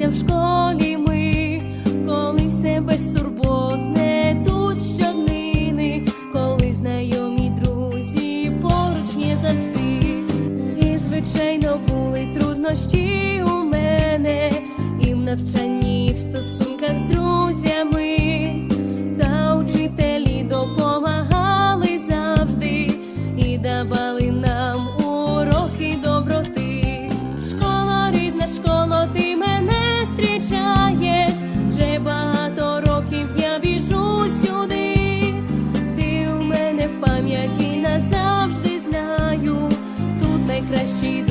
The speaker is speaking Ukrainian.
вчилися в школі ми, коли все безтурботне тут щоднини, коли знайомі друзі поруч не завжди, і звичайно були труднощі у мене, і в навчанні, і в стосунках з друзями, та учителі допомагали завжди і давали нам. te